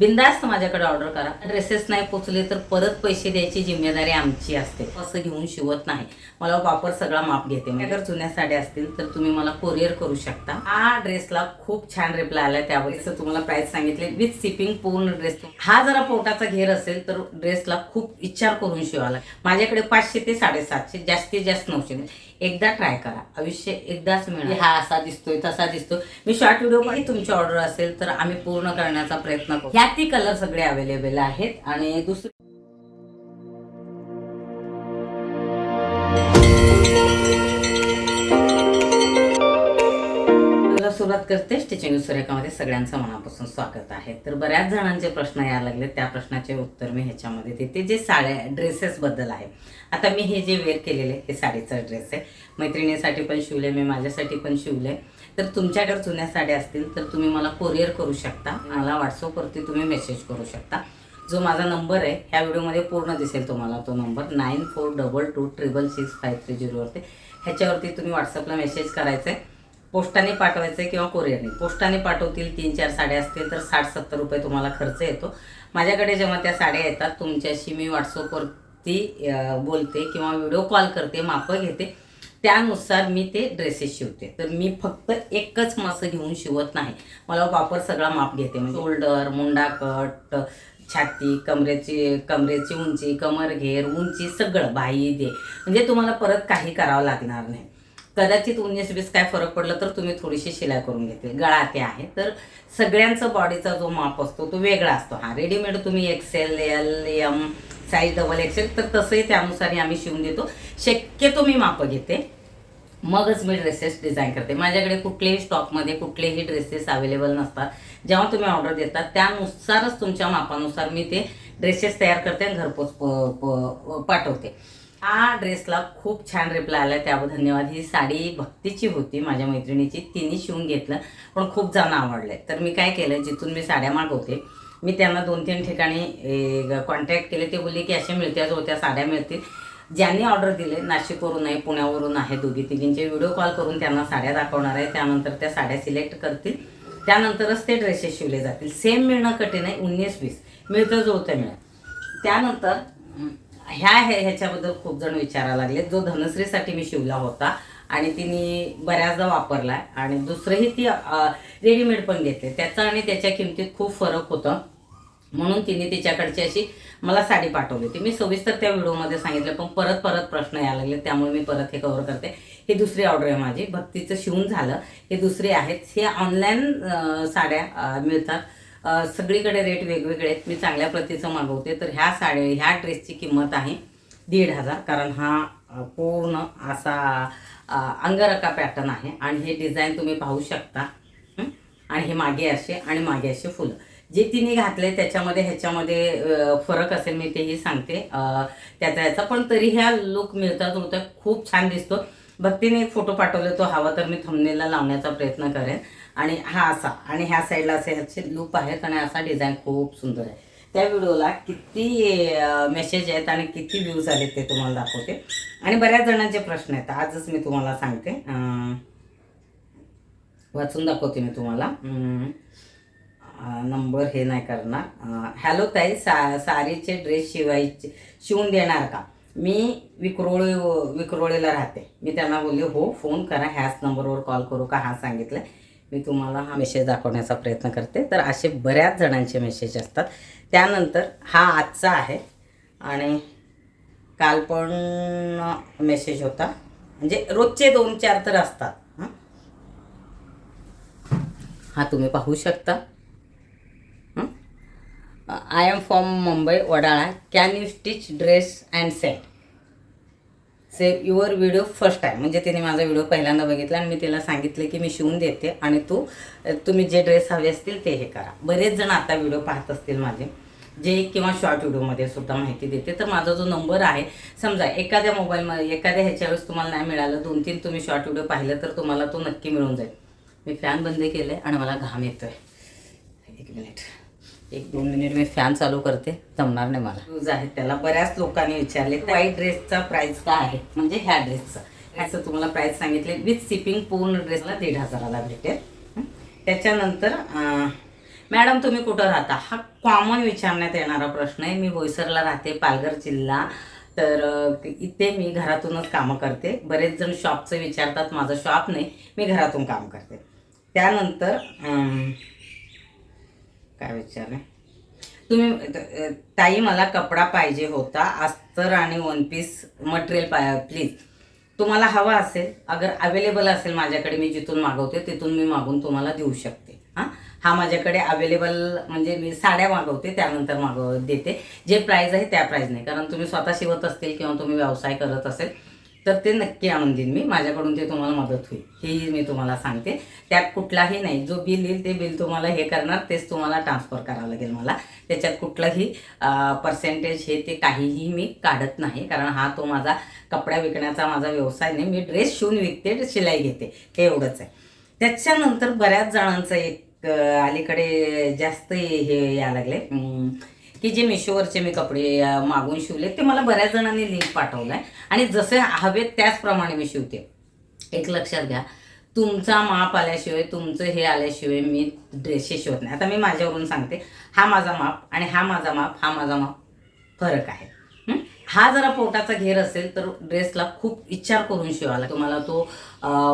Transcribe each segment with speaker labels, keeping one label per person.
Speaker 1: बिंदास्त माझ्याकडे ऑर्डर करा. ड्रेसेस नाही पोचले तर परत पैसे द्यायची जिम्मेदारी आमची असते. असं घेऊन शिवत नाही. मला वापर सगळा माप घेते. म्हणजे जर जुन्या साड्या असतील तर तुम्ही मला कोरिअर करू शकता. हा ड्रेसला खूप छान रिप्लाय आलाय त्यावेळेस तुम्हाला प्राइस सांगितले विथ सिपिंग पूर्ण ड्रेस हा जरा पोटाचा घेर असेल तर ड्रेसला खूप विचार करून शिवायला. माझ्याकडे पाचशे ते साडेसातशे जास्तीत जास्त नऊशे. एकदा ट्राय करा. आयुष्य एकदाच मिळणार. हा असा दिसतोय तसा दिसतो मी शॉर्ट व्हिडिओमध्ये तुमची ऑर्डर असेल तर आम्ही पूर्ण करण्याचा प्रयत्न करू. ह्या ती कलर सगळे अवेलेबल आहेत. आणि दुसरी करते स्टिचिंग सूर्यकामध्ये सगळ्यांचं मनापासून स्वागत आहे. तर बऱ्याच जणांचे प्रश्न यायला लागले त्या प्रश्नाचे उत्तर मी ह्याच्यामध्ये देते जे साड्या ड्रेसेसबद्दल आहे. आता मी हे जे वेअर केलेले हे साडीचा ड्रेस आहे. मैत्रिणीसाठी पण शिवले मी माझ्यासाठी पण शिवले. तर तुमच्याकडे जुन्या साड्या असतील तर तुम्ही मला कोरिअर करू शकता. मला व्हॉट्सअपवरती तुम्ही मेसेज करू शकता. जो माझा नंबर आहे ह्या व्हिडिओमध्ये पूर्ण दिसेल तुम्हाला तो number. Nine four double two triple six five three झिरोवरती ह्याच्यावरती तुम्ही व्हॉट्सअपला मेसेज करायचा आहे पोस्टाने पाठवायचं आहे किंवा कोरिअरने पोस्टाने पाठवतील तीन चार साड्या असतील तर साठ सत्तर रुपये तुम्हाला खर्च येतो. माझ्याकडे जेव्हा त्या साड्या येतात तुमच्याशी मी व्हॉट्सअपवरती बोलते किंवा व्हिडिओ कॉल करते मापं घेते. त्यानुसार मी ते ड्रेसेस शिवते. तर मी फक्त एकच मासं घेऊन शिवत नाही. मला वापर सगळा माप घेते. म्हणजे शोल्डर मुंडा कट छाती कमरेची कमरेची उंची कमर घेर उंची सगळं बाही दे. म्हणजे तुम्हाला परत काही करावं लागणार नाही. कदाचित उन्नीस वीस काय फरक पडला तर तुम्ही थोडीशी शिलाई करून घेते गळा ते आहे. तर सगळ्यांचा बॉडीचा जो माप असतो तो वेगळा असतो. हा रेडीमेड तुम्ही XL L M size double XL तर तसंही त्यानुसार आम्ही शिवून देतो. शक्यतो मी मापं घेते. मगच मी ड्रेसेस डिझाईन करते. माझ्याकडे कुठलेही स्टॉकमध्ये कुठलेही ड्रेसेस अवेलेबल नसतात. जेव्हा तुम्ही ऑर्डर देता त्यानुसारच तुमच्या मापानुसार मी ते ड्रेसेस तयार करते आणि घरपोच पाठवते. हा ड्रेसला खूप छान रिप्लाय आला त्याबद्दल धन्यवाद. ही साडी भक्तीची होती माझ्या मैत्रिणीची. तिने शिवून घेतलं पण खूप जण आवडले. तर मी काय केलं जिथून मी साड्या मागवते मी त्यांना दोन तीन ठिकाणी कॉन्टॅक्ट केले. ते बोलले की अशा मिळत्याच होत्या साड्या मिळतील. ज्यांनी ऑर्डर दिले नाशिकवरून आहे पुण्यावरून आहे दोघी तिघींचे व्हिडिओ कॉल करून त्यांना साड्या दाखवणार आहे. त्यानंतर त्या साड्या सिलेक्ट करतील. त्यानंतरच ते ड्रेसेस शिवले जातील. सेम मिळणं कठीण आहे उन्नीस वीस मिळतं जुळतं मिळेल त्यानंतर ह्या हे ह्याच्याबद्दल खूप जण विचारायला लागले जो धनश्रीसाठी मी शिवला होता आणि तिने बऱ्याचदा वापरला आणि दुसरंही ती रेडीमेड पण घेतले. त्याचा आणि त्याच्या किमतीत खूप फरक होता. म्हणून तिने तिच्याकडची अशी मला साडी पाठवली होती. मी सविस्तर त्या व्हिडिओमध्ये सांगितलं पण परत परत प्रश्न यायला लागले. त्यामुळे मी परत हे कव्हर करते. ही दुसरी ऑर्डर आहे माझी. भक्तीचं शिवून झालं. हे दुसरे आहेत. हे ऑनलाईन साड्या मिळतात. सगळीकडे रेट वेगवेगळे आहेत. मी चांगल्या प्रतीचं मागवते. तर ह्या साड्या ह्या ड्रेसची किंमत आहे दीड हजार. कारण हा पूर्ण असा अंगरका पॅटर्न आहे. आणि हे डिझाईन तुम्ही पाहू शकता. आणि हे मागे असे आणि मागे असे फुलं. जे तिने घातले त्याच्यामध्ये ह्याच्यामध्ये फरक असेल मी तेही सांगते. त्याचा याचा पण तरी ह्या लुक मिळतात होतं खूप छान दिसतो. भक्तीने एक फोटो पाठवले तो हवा तर मी थमनेला लावण्याचा प्रयत्न करेन. आणि हा असा. आणि ह्या साईडला असे ह्याचे लूप आहेत आणि असा डिझाईन खूप सुंदर आहे. त्या व्हिडिओला किती मेसेज आहेत आणि किती व्ह्यूज आलेत ते तुम्हाला दाखवते. आणि बऱ्याच जणांचे प्रश्न आहेत. आजच मी तुम्हाला सांगते. वाचून दाखवते मी तुम्हाला. नंबर हे नाही करणार. हॅलो ताई सा सारीचे ड्रेस शिवायचे शिवून देणार का? मी विक्रोळी विक्रोळीला राहते. मी त्यांना बोलले हो फोन करा ह्याच नंबरवर कॉल करू का? हा सांगितलं. मी तुम्हाला हा मेसेज दाखवण्याचा प्रयत्न करते. तर असे बऱ्याच जणांचे मेसेज असतात. त्यानंतर हा आजचा आहे. आणि काल पण मेसेज होता. म्हणजे रोजचे दोन चार तर असतात. हा? तुम्ही पाहू शकता. I am from Mumbai Wadala can you stitch dress and set say your video first time म्हणजे तिने माझा व्हिडिओ पहिल्यांदा बघितला आणि मी तिला सांगितले की मी शिवून देते आणि तू तुम्ही जे ड्रेस हवे असतील ते हे करा. बरेच जण आता व्हिडिओ पाहत असतील माझे. जे किंवा शॉर्ट व्हिडिओमध्ये सुद्धा माहिती देते. तर माझा जो नंबर आहे समजा एखाद्या मोबाईलमध्ये एखाद्या ह्याच्यावेळेस तुम्हाला नाही मिळालं दोन तीन तुम्ही शॉर्ट व्हिडिओ पाहिलं तर तुम्हाला तो नक्की मिळून जाईल. मी फॅन बंद केलं आहे आणि मला घाम येतो आहे एक मिनिट एक दोन मिनिट मी फॅन चालू करते. जमणार नाही मला. शूज आहेत त्याला. बऱ्याच लोकांनी विचारले व्हाईट ड्रेसचा प्राइस काय आहे? म्हणजे ह्या ड्रेसचा ह्याचं तुम्हाला प्राइस सांगितले. विथ सिपिंग पूर्ण ड्रेसला दीड हजाराला भेटेल. त्याच्यानंतर मॅडम तुम्ही कुठं राहता? हा कॉमन विचारण्यात येणारा प्रश्न आहे. मी बोईसरला राहते पालघर जिल्हा. तर इथे मी घरातूनच कामं करते. बरेच जण शॉपचं विचारतात माझं शॉप नाही मी घरातून काम करते. त्यानंतर काय विचारले? तुम्ही ताई मला कपडा पाहिजे होता अस्तर आणि वन पीस मटेरियल पाय प्लीज तुम्हाला हवा असेल अगर अवेलेबल असेल माझ्याकडे मी जिथून मागवते तिथून मी मागून तुम्हाला देऊ शकते. हां? हा माझ्याकडे अवेलेबल म्हणजे मी साड्या मागवते त्यानंतर मागव देते. जे प्राईज आहे त्या प्राईज नाही कारण तुम्ही स्वतः शिवत असतील किंवा तुम्ही व्यवसाय करत असेल तर ते नक्की आणून देईन मी. माझ्याकडून ते तुम्हाला मदत होईल. हेही मी तुम्हाला सांगते. त्यात कुठलाही नाही. जो बिल येईल ते बिल तुम्हाला हे करणार. तेच तुम्हाला ट्रान्सफर करावं लागेल मला. त्याच्यात कुठलंही पर्सेंटेज हे ते काहीही मी काढत नाही. कारण हा तो माझा कपडा विकण्याचा माझा व्यवसाय नाही. मी ड्रेस शिवून विकते शिलाई घेते. हे एवढंच आहे. त्याच्यानंतर बऱ्याच जणांचं एक अलीकडे जास्त हे यायला लागले. की जे मिशोवरचे मी कपडे मागून शिवले ते मला बऱ्याच जणांनी लिंक पाठवलं आहे आणि जसे हवेत त्याचप्रमाणे मी शिवते. एक लक्षात घ्या तुमचा माप आल्याशिवाय तुमचं हे आल्याशिवाय मी ड्रेसेस शिवत नाही. आता मी माझ्यावरून सांगते हा माझा माप आणि हा माझा माप हा माझा माप फरक आहे. हा? जरा पोटाचा घेर असेल तर ड्रेसला खूप विचार करून शिवायला तुम्हाला तो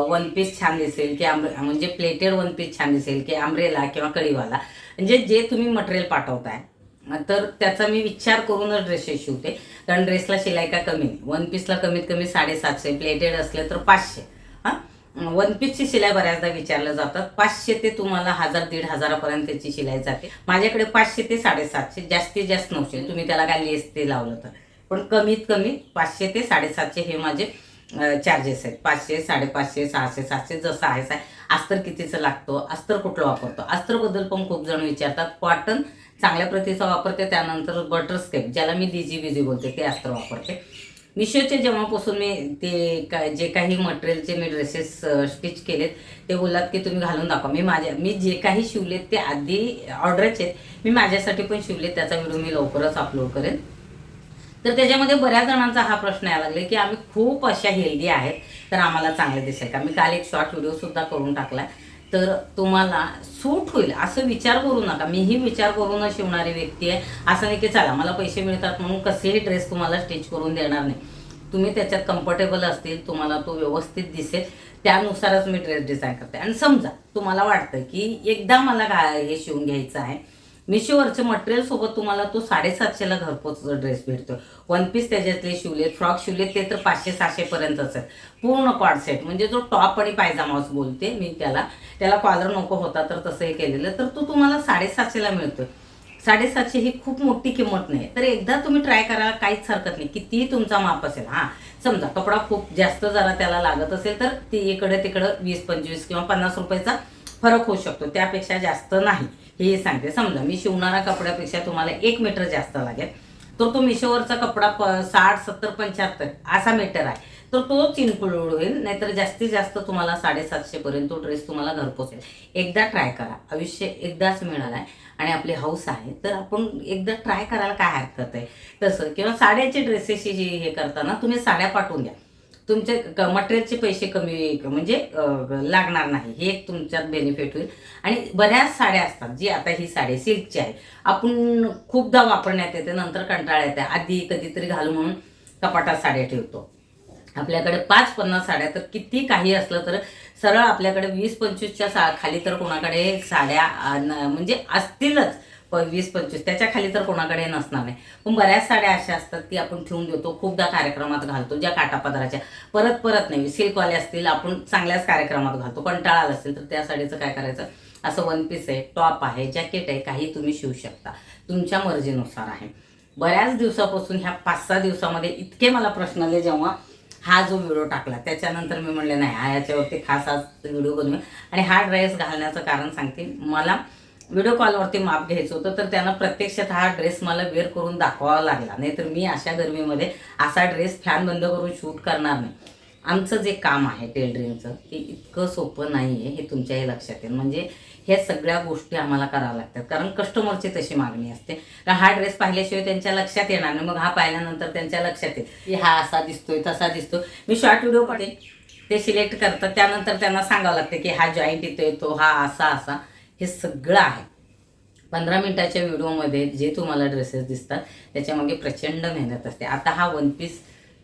Speaker 1: वन पीस छान दिसेल की आंब्रे म्हणजे प्लेटेड वन पीस छान दिसेल की आंब्रेला किंवा कळीवाला म्हणजे जे तुम्ही मटेरियल पाठवताय तर त्याचा मी विचार करूनच ड्रेसेस शिवते कारण ड्रेसला शिलाई का कमी नाही. वन पीसला कमीत कमी साडेसातशे प्लेटेड असले तर पाचशे. हां? वन पीसची शिलाई बऱ्याचदा विचारलं जातात पाचशे ते तुम्हाला हजार दीड हजारापर्यंतची शिलाई जाते. माझ्याकडे पाचशे ते साडेसातशे जास्तीत जास्त नऊशे. तुम्ही त्याला काय लेस ते लावलं तर. पण कमीत कमी पाचशे ते साडेसातशे हे माझे चार्जेस आहेत. पाचशे साडेपाचशे सहाशे सातशे जसं आहे साय अस्तर कितीचं लागतो? अस्तर कुठलं वापरतो? अस्तरबद्दल पण खूप जण विचारतात. कॉटन चांगल्या प्रतीचा वापरते त्यानंतर बटरस्केप ज्याला मी दिजी बिजी बोलते ते अस्तर वापरते. मिशोचे जेव्हापासून मी ते का जे काही मटेरियलचे मी ड्रेसेस स्टिच केलेत ते बोललात की तुम्ही घालून दाखवा. मी माझ्या मी जे काही शिवलेत ते आधी ऑर्डरचे आहेत. मी माझ्यासाठी पण शिवले त्याचा व्हिडिओ मी लवकरच अपलोड करेन. तर त्याच्यामध्ये बऱ्याच जणांचा हा प्रश्न यायला लागले की आम्ही खूप अशा हेल्दी आहेत तर आम्हाला चांगले दिसेल का? मी काल एक शॉर्ट व्हिडिओसुद्धा करून टाकला तर तुम्हाला सूट होईल असं विचार करू नका. मीही विचार करूनच शिवणारी व्यक्ती आहे. असं नाही की चला मला पैसे मिळतात म्हणून कसेही ड्रेस तुम्हाला स्टिच करून देणार नाही. तुम्ही त्याच्यात कम्फर्टेबल असतील तुम्हाला तो व्यवस्थित दिसेल. त्यानुसारच मी ड्रेस डिझाईन करते. आणि समजा तुम्हाला वाटतं की एकदा मला काय हे शिवून घ्यायचं आहे मिशोवरचे मटेरियल सोबत तुम्हाला तो साडेसातशेला घरपोच ड्रेस भेटतो. वन पीस त्याच्यातले शिवले फ्रॉक शिवले ते तर पाचशे सहाशे आहे पूर्ण कॉड सेट म्हणजे जो टॉप आणि पायजामाच बोलते मी त्याला त्याला कॉलर नको होता तर तसं हे केलेलं तर तो तुम्हाला साडेसातशेला मिळतोय. साडेसातशे ही खूप मोठी किंमत नाही. तर एकदा तुम्ही ट्राय करायला काहीच हरकत नाही. कितीही तुमचा माप असेल हां समजा कपडा खूप जास्त जरा त्याला लागत असेल तर ती इकडे तिकडं वीस पंचवीस किंवा पन्नास रुपयाचा फरक होऊ शकतो. त्यापेक्षा जास्त नाही. हे सांगते. समजा मी शिवणारा कपड्यापेक्षा तुम्हाला एक मीटर जास्त लागेल. तर तो मिशोवरचा कपडा प साठ सत्तर पंच्याहत्तर असा मीटर आहे. तर तो चिनकुळ होईल नाहीतर जास्तीत जास्त तुम्हाला साडेसातशेपर्यंत तो ड्रेस तुम्हाला घरपोचेल एकदा ट्राय करा. आयुष्य एकदाच मिळालं आहे आणि आपली हौस आहे. तर आपण एकदा ट्राय करायला काय हरकत आहे? तसं किंवा साड्याचे ड्रेसेसची हे करताना तुम्ही साड्या पाठवून द्या. तुमचे मटेरियलचे पैसे कमी म्हणजे लागणार नाही. हे एक तुमच्यात बेनिफिट होईल. आणि बऱ्याच साड्या असतात जी आता ही साडी सिल्कची आहे. आपण खूपदा वापरण्यात येते नंतर कंटाळा येते. आधी कधीतरी घालू म्हणून कपाटात साड्या ठेवतो. आपल्याकडे पाच पन्नास साड्या तर किती काही असलं तर सरळ आपल्याकडे वीस पंचवीसच्या सा खाली तर कोणाकडे साड्या म्हणजे असतीलच. प वीस पंचवीस. त्याच्याखाली तर कोणाकडे नसणार नाही पण बऱ्याच साड्या अशा असतात की आपण ठेवून देतो खूपदा कार्यक्रमात घालतो ज्या काटापदराच्या परत परत नाही. सिल्कवाले असतील आपण चांगल्याच कार्यक्रमात घालतो. कंटाळा आला असेल तर त्या साडीचं काय करायचं? असं वन पीस आहे टॉप आहे जॅकेट आहे काही तुम्ही शिवू शकता. तुमच्या मर्जीनुसार आहे. बऱ्याच दिवसापासून ह्या पाच सहा दिवसामध्ये इतके मला प्रश्न आले जेव्हा हा जो व्हिडिओ टाकला त्याच्यानंतर मी म्हणले नाही हा याच्यावरती खास आज व्हिडिओ बनवूया आणि हा ड्रेस घालण्याचं कारण सांगते मला व्हिडिओ कॉलवरती माप घ्यायचं होतं तर त्यांना प्रत्यक्षात हा ड्रेस मला वेअर करून दाखवावा लागला. नाहीतर मी अशा गरमीमध्ये असा ड्रेस फॅन बंद करून शूट करणार नाही. आमचं जे काम आहे टेलरिंगचं ते इतकं सोपं नाही आहे हे तुमच्याही लक्षात येईल. म्हणजे ह्या सगळ्या गोष्टी आम्हाला कराव्या लागतात. कारण कस्टमरची तशी मागणी असते. कारण हा ड्रेस पाहिल्याशिवाय त्यांच्या लक्षात येणार नाही. मग हा पाहिल्यानंतर त्यांच्या लक्षात येईल. की हा असा दिसतोय तसा दिसतो मी शॉर्ट व्हिडिओ पाठे ते सिलेक्ट करतात. त्यानंतर त्यांना सांगावं लागतं की हा जॉईंट येतोय तो हा असा असा. हे सगळं आहे. पंधरा मिनटाच्या व्हिडिओमध्ये जे तुम्हाला ड्रेसेस दिसतात त्याच्यामागे प्रचंड मेहनत असते. आता हा वन पीस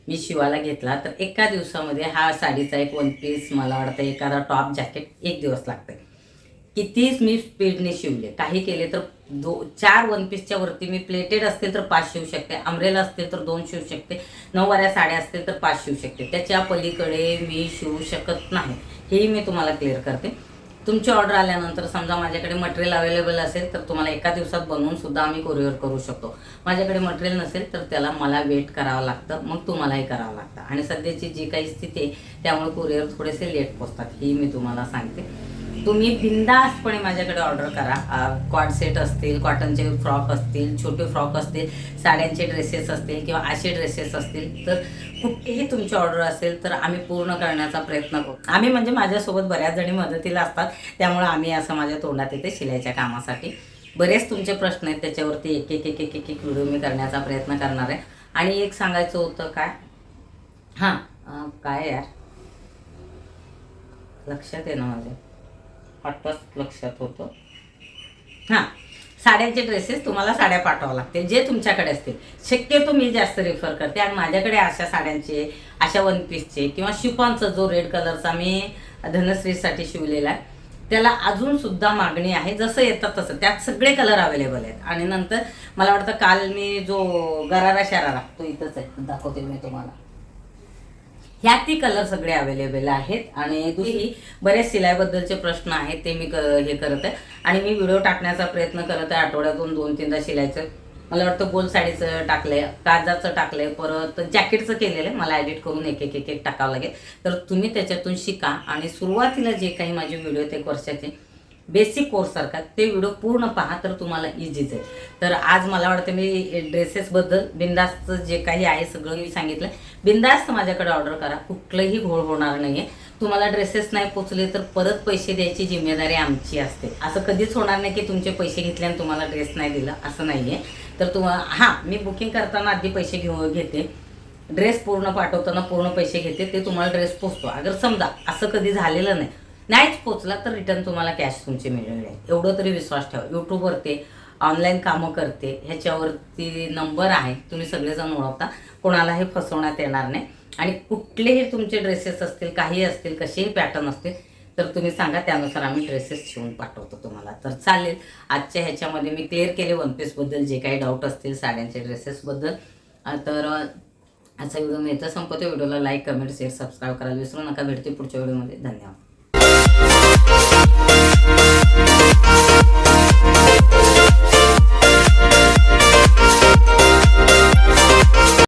Speaker 1: मी शिवायला घेतला तर एका दिवसामध्ये हा साडीचा एक वन पीस मला वाटतं एखादा टॉप जॅकेट एक दिवस लागतं कितीच मी स्पीडने शिवले. काही केले तर दो चार वन पीसच्या वरती मी प्लेटेड असतील तर पाच शिवू शकते. अमरेला असतील तर दोन शिवू शकते. नऊवाऱ्या साड्या असतील तर पाच शिवू शकते. त्याच्या पलीकडे मी शिवू शकत नाही. हेही मी तुम्हाला क्लिअर करते. तुमची ऑर्डर आल्यानंतर समजा माझ्याकडे मटेरियल अवेलेबल असेल तर तुम्हाला एका दिवसात बनवून सुद्धा आम्ही कोरिअर करू शकतो. माझ्याकडे मटेरियल नसेल तर त्याला मला वेट करावं लागतं मग तुम्हालाही करावं लागतं. आणि सध्याची जी काही स्थिती आहे त्यामुळे कोरिअर थोडेसे लेट पोचतात ही मी तुम्हाला सांगते. तुम्ही बिंदासपणे माझ्याकडे ऑर्डर करा. कॉट सेट असतील कॉटनचे फ्रॉक असतील छोटे फ्रॉक असतील साड्यांचे ड्रेसेस असतील किंवा असे ड्रेसेस असतील तर कुठेही तुमची ऑर्डर असेल तर आम्ही पूर्ण करण्याचा प्रयत्न करू. आम्ही म्हणजे माझ्यासोबत बऱ्याच जणी मदतीला असतात त्यामुळे आम्ही असं माझ्या तोंडात येते शिलाईच्या कामासाठी. बरेच तुमचे प्रश्न आहेत त्याच्यावरती एक एक एक एक एक एक व्हिडिओ मी करण्याचा प्रयत्न करणार आहे. आणि एक सांगायचं होतं काय? हां काय यार? लक्षात येणं माझ्या. आत्ताच लक्षात होतं. हां साड्यांचे ड्रेसेस तुम्हाला साड्या पाठवावं लागतील जे तुमच्याकडे असतील. शक्यतो मी जास्त रेफर करते आणि माझ्याकडे अशा साड्यांचे अशा वन पीसचे किंवा शिफॉनचा जो रेड कलरचा मी धनश्रीसाठी शिवलेला आहे त्याला अजून सुद्धा मागणी आहे. जसं येतात तसं त्यात सगळे कलर अवेलेबल आहेत. आणि नंतर मला वाटतं काल मी जो गरारा शरारा तो इथंच आहे. दाखवते मी तुम्हाला. ह्यातही कलर सगळे अवेलेबल आहेत. आणि दुसरी बरेच सिलाईबद्दलचे प्रश्न आहेत ते मी क हे करत. आहे आणि मी व्हिडिओ टाकण्याचा प्रयत्न करत आहे. आठवड्यातून दोन तीनदा शिलायचं मला वाटतं गोल साडीचं टाकलंय काजाचं टाकलंय परत जॅकेटचं केलेलं आहे. मला एडिट करून एक एक एक एक टाकावं लागेल. तर तुम्ही त्याच्यातून शिका. आणि सुरुवातीला जे काही माझे व्हिडिओ आहेत एक वर्षाचे बेसिक कोर्ससारखा ते व्हिडिओ पूर्ण पहा तर तुम्हाला इझीच आहे तर आज मला वाटतं मी ड्रेसेसबद्दल बिंदास्तचं जे काही आहे सगळं मी सांगितलं. बिंदास्त माझ्याकडे ऑर्डर करा कुठलंही घोळ होणार नाही आहे तुम्हाला ड्रेसेस नाही पोचले तर परत पैसे द्यायची जिम्मेदारी आमची असते. असं कधीच होणार नाही की तुमचे पैसे घेतले आणि तुम्हाला ड्रेस नाही दिला असं नाही आहे तर तुम्हाला हां मी बुकिंग करताना आधी पैसे घेऊ घेते. ड्रेस पूर्ण पाठवताना पूर्ण पैसे घेते ते तुम्हाला ड्रेस पोचतो. अगर समजा असं कधी झालेलं नाही नाहीच पोचला तर रिटर्न तुम्हाला कॅश तुमची मिळेल एवढं तरी विश्वास ठेवा. यूट्यूबवरती ऑनलाईन कामं करते. ह्याच्यावरती नंबर आहे. तुम्ही सगळेजण ओळखता. कोणालाही फसवण्यात येणार नाही. आणि कुठलेही तुमचे ड्रेसेस असतील काही असतील कसेही पॅटर्न असतील तर तुम्ही सांगा. त्यानुसार आम्ही ड्रेसेस शिवून पाठवतो तुम्हाला. तर चालेल. आजच्या ह्याच्यामध्ये मी क्लिअर केले वन पीसबद्दल जे काही डाऊट असतील साड्यांचे ड्रेसेसबद्दल तर अं, आजचा व्हिडिओ मी इथं संपवतो व्हिडिओला लाईक कमेंट शेअर सबस्क्राईब करायला विसरू नका. भेटते पुढच्या व्हिडिओमध्ये धन्यवाद. Oh,